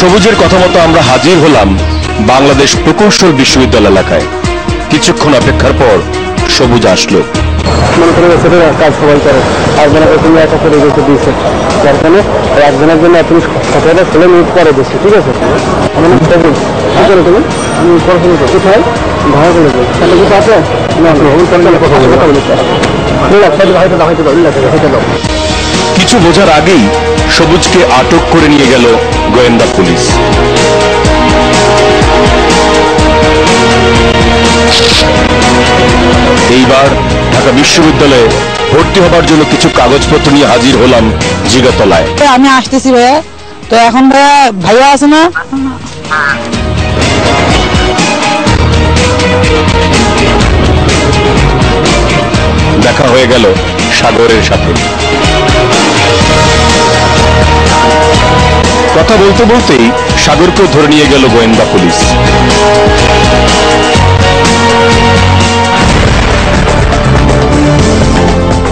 সবুজের কথা মতো আমরা হাজির হলাম বাংলাদেশ প্রকৌশল বিশ্ববিদ্যালয় এলাকায়। কিছুক্ষণ অপেক্ষার পর সবুজ আসলো। মনে করে কাজ সবাই করে। আর তুমি একা করে রেখে দিয়েছে। যার কারণে একজনের জন্য তুমি কথাটা ছেলে মিনিট পরে দিচ্ছি ঠিক আছে? আমার নাম সবুজ। কি করে তুমি? আমি পড়াশোনা করি কোথায়? ভাড়া করে দেবো তাহলে কিছু আছে? না ভবন সরকারের কথা বলে কিছু বোঝার আগেই সবুজকে আটক করে নিয়ে গেল গোয়েন্দা পুলিশ। এইবার ঢাকা বিশ্ববিদ্যালয়ে ভর্তি হবার জন্য কিছু কাগজপত্র নিয়ে হাজির হলাম জিগাতলায়। আমি আসতেছি ভাইয়া। তো এখন ভাইয়া ভাইয়া আছে না? দেখা হয়ে গেল সাগরের সাথে। কথা বলতে বলতেই সাগরকেও ধরে নিয়ে গেল গোয়েন্দা পুলিশ।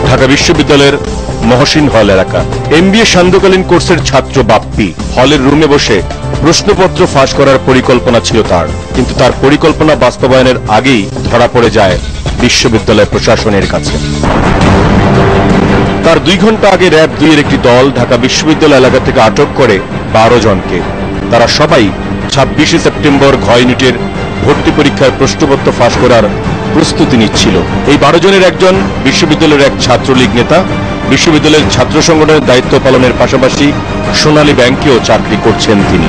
ঢাকা বিশ্ববিদ্যালয়ের মহসিন হল এলাকা। এমবিএ সান্ধ্যকালীন কোর্সের ছাত্র বাপ্পি হলের রুমে বসে প্রশ্নপত্র ফাঁস করার পরিকল্পনা ছিল তার। কিন্তু তার পরিকল্পনা বাস্তবায়নের আগেই ধরা পড়ে যায় বিশ্ববিদ্যালয় প্রশাসনের কাছে। তার দুই ঘণ্টা আগে র্যাব দুইয়ের একটি দল ঢাকা বিশ্ববিদ্যালয় এলাকা থেকে আটক করে বারো জনকে। তারা সবাই ছাব্বিশে সেপ্টেম্বর ঘ ইউনিটের ভর্তি পরীক্ষার প্রশ্নপত্র ফাঁস করার প্রস্তুতি নিচ্ছিল। এই বারো জনের একজন বিশ্ববিদ্যালয়ের এক ছাত্রলীগ নেতা, বিশ্ববিদ্যালয়ের ছাত্র সংগঠনের দায়িত্ব পালনের পাশাপাশি সোনালী ব্যাংকেও চাকরি করছেন তিনি।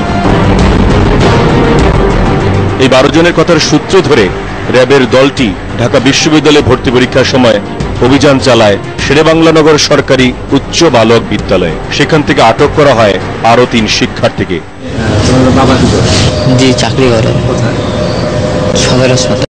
এই বারো জনের কথার সূত্র ধরে র্যাবের দলটি ঢাকা বিশ্ববিদ্যালয়ে ভর্তি পরীক্ষার সময় অভিযান চালায় শেরেবাংলানগর সরকারি উচ্চ বালক বিদ্যালয়ে। সেখান থেকে আটক করা হয় আরও তিন শিক্ষার্থীকে। জি চাকরি করে। সদর হাসপাতাল।